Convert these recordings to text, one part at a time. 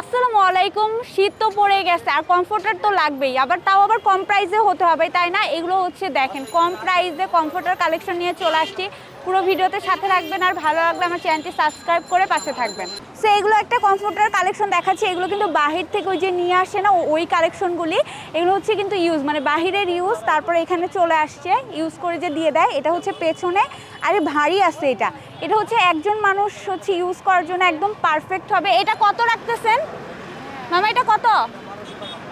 আসসালামু আলাইকুম। শীত তো পড়ে গেছে, আর কমফোর্টার তো লাগবেই। আবার তাও আবার কম প্রাইসে হতে হবে, তাই না? এগুলো হচ্ছে দেখেন, কম প্রাইসে কমফোর্টার কালেকশন নিয়ে চলে আসছি। পুরো ভিডিওতে সাথে রাখবেন আর ভালো লাগলে আমার চ্যানেলটি সাবস্ক্রাইব করে পাশে থাকবেন। সো এগুলো একটা কমফোর্টার কালেকশন দেখাচ্ছি, এগুলো কিন্তু বাহির থেকে ওই যে নিয়ে আসে না ওই কালেকশনগুলি এগুলো হচ্ছে কিন্তু ইউজ মানে বাহিরের ইউজ তারপরে এখানে চলে আসছে ইউজ করে যে দিয়ে দেয়, এটা হচ্ছে পেছনে। আরে ভারী আছে এটা। এটা হচ্ছে একজন মানুষ হচ্ছে ইউজ করার জন্য একদম পারফেক্ট হবে। এটা কত রাখতেছেন? মামা, এটা কত?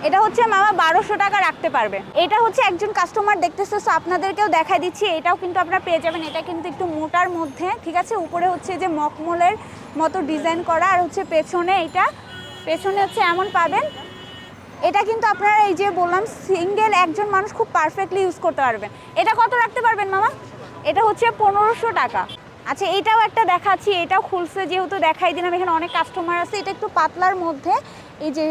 এটা হচ্ছে মামা বারোশো টাকা রাখতে পারবে। এটা হচ্ছে একজন কাস্টমার দেখতেছে সো আপনাদেরকেও দেখাই দিচ্ছি। এটাও কিন্তু আপনারা পেয়ে যাবেন। এটা কিন্তু একটু মোটার মধ্যে, ঠিক আছে? উপরে হচ্ছে যে মকমলের মতো ডিজাইন করা, আর হচ্ছে পেছনে এটা। পেছনে হচ্ছে এমন পাবেন। এটা কিন্তু আপনারা এই যে বললাম সিঙ্গেল একজন মানুষ খুব পারফেক্টলি ইউজ করতে পারবেন। এটা কত রাখতে পারবেন মামা? এটা হচ্ছে পনেরোশো টাকা। আচ্ছা এটাও একটা দেখাচ্ছি, এটাও খুলছে, যেহেতু দেখাই দিলাম, এখানে অনেক কাস্টমার আছে, এটা একটু পাতলার মধ্যে, এই যে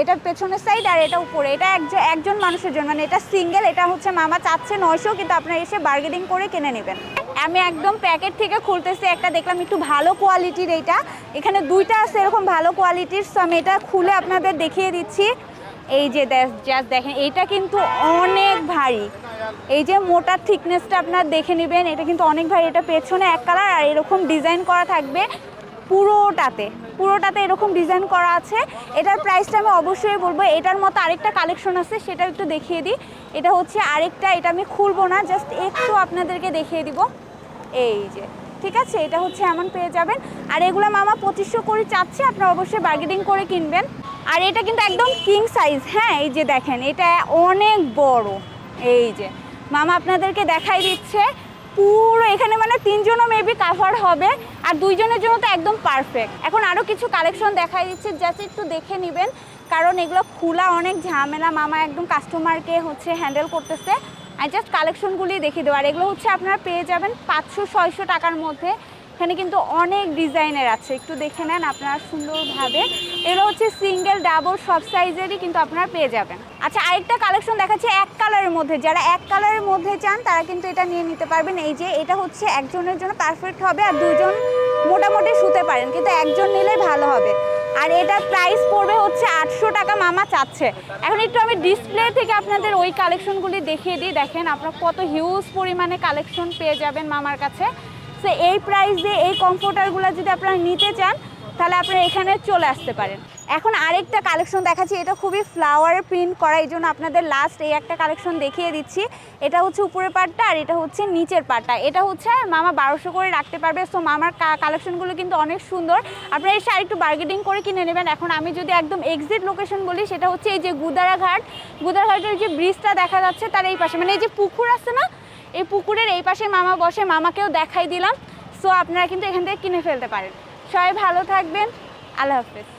এটার পেছনের সাইড আর এটা উপরে, এটা একজন একজন মানুষের জন্য মানে এটা সিঙ্গেল এটা হচ্ছে মামা চাচ্ছে নয়শো, কিন্তু আপনারা এসে বার্গেনিং করে কিনে নেবেন। আমি একদম প্যাকেট থেকে খুলতেছি, একটা দেখলাম একটু ভালো কোয়ালিটির এইটা এখানে দুইটা আছে এরকম ভালো কোয়ালিটির সো আমি এটা খুলে আপনাদের দেখিয়ে দিচ্ছি। এই যে জাস্ট দেখেন, এটা কিন্তু অনেক ভারী। এই যে মোটার থিকনেসটা আপনার দেখে নেবেন, এটা কিন্তু অনেক ভারী। এটা পেছনে এক কালার আর এরকম ডিজাইন করা থাকবে পুরোটাতে। পুরোটাতে এরকম ডিজাইন করা আছে। এটার প্রাইসটা আমি অবশ্যই বলব। এটার মতো আরেকটা কালেকশন আছে সেটা একটু দেখিয়ে দিই। এটা হচ্ছে আরেকটা, এটা আমি খুলবো না জাস্ট একটু আপনাদেরকে দেখিয়ে দিব। এই যে, ঠিক আছে? এটা হচ্ছে এমন পেয়ে যাবেন। আর এগুলো মামা পঁচিশশো করে চাচ্ছে, আপনারা অবশ্যই বার্গেনিং করে কিনবেন। আর এটা কিন্তু একদম কিং সাইজ হ্যাঁ এই যে দেখেন, এটা অনেক বড়, এই যে। মামা আপনাদেরকে দেখাই দিচ্ছে, পুরো এখানে মানে তিনজনও মেবি কাভার হবে, আর দুইজনের জন্য তো একদম পারফেক্ট এখন আরও কিছু কালেকশন দেখাই দিচ্ছে জাস্ট একটু দেখে নেবেন, কারণ এগুলো খোলা অনেক ঝামেলা, মামা একদম কাস্টমারকে হচ্ছে হ্যান্ডেল করতেছে। আর জাস্ট কালেকশনগুলি দেখিয়ে দেবো, আর এগুলো হচ্ছে আপনারা পেয়ে যাবেন পাঁচশো, ছয়শো টাকার মধ্যে। এখানে কিন্তু অনেক ডিজাইনের আছে। একটু দেখে নেন আপনারা সুন্দরভাবে। এগুলো হচ্ছে সিঙ্গেল ডাবল সব সাইজেরই কিন্তু আপনারা পেয়ে যাবেন। আচ্ছা আরেকটা কালেকশন দেখাচ্ছে এক কালারের মধ্যে। যারা এক কালারের মধ্যে চান, তারা কিন্তু এটা নিয়ে নিতে পারবেন। এই যে, এটা হচ্ছে একজনের জন্য পারফেক্ট হবে আর দুজন মোটামুটি শুতে পারেন। কিন্তু একজন নিলেই ভালো হবে। আর এটার প্রাইস পড়বে হচ্ছে আটশো টাকা মামা চাচ্ছে। এখন একটু আমি ডিসপ্লে থেকে আপনাদের ওই কালেকশনগুলি দেখিয়ে দিই। দেখেন আপনারা কত হিউজ পরিমাণে কালেকশন পেয়ে যাবেন মামার কাছে। এই প্রাইস দিয়ে এই কমফোর্টারগুলো যদি আপনারা নিতে চান, তাহলে আপনারা এখানে চলে আসতে পারেন। এখন আরেকটা কালেকশন দেখাচ্ছি, এটা খুবই ফ্লাওয়ার প্রিন্ট করা, এই জন্য আপনাদের লাস্ট এই একটা কালেকশন দেখিয়ে দিচ্ছি। এটা হচ্ছে উপরের পার্টটা আর এটা হচ্ছে নিচের পার্টটা এটা হচ্ছে মামা বারোশো করে রাখতে পারবে সো মামার কালেকশনগুলো কিন্তু অনেক সুন্দর। আপনারা এসে আরেকটু বার্গেনিং করে কিনে নেবেন। এখন আমি যদি একদম এক্সিট লোকেশন বলি, সেটা হচ্ছে এই যে গুদারাঘাট গুদারাঘাটের যে ব্রিজটা দেখা যাচ্ছে, তার এই পাশে। মানে এই যে পুকুর আছে না, এই পুকুরের এই পাশে মামা বসে, মামাকেও দেখাই দিলাম। সো আপনারা কিন্তু এখান থেকে কিনে ফেলতে পারেন। সবাই ভালো থাকবেন। আল্লাহ হাফেজ।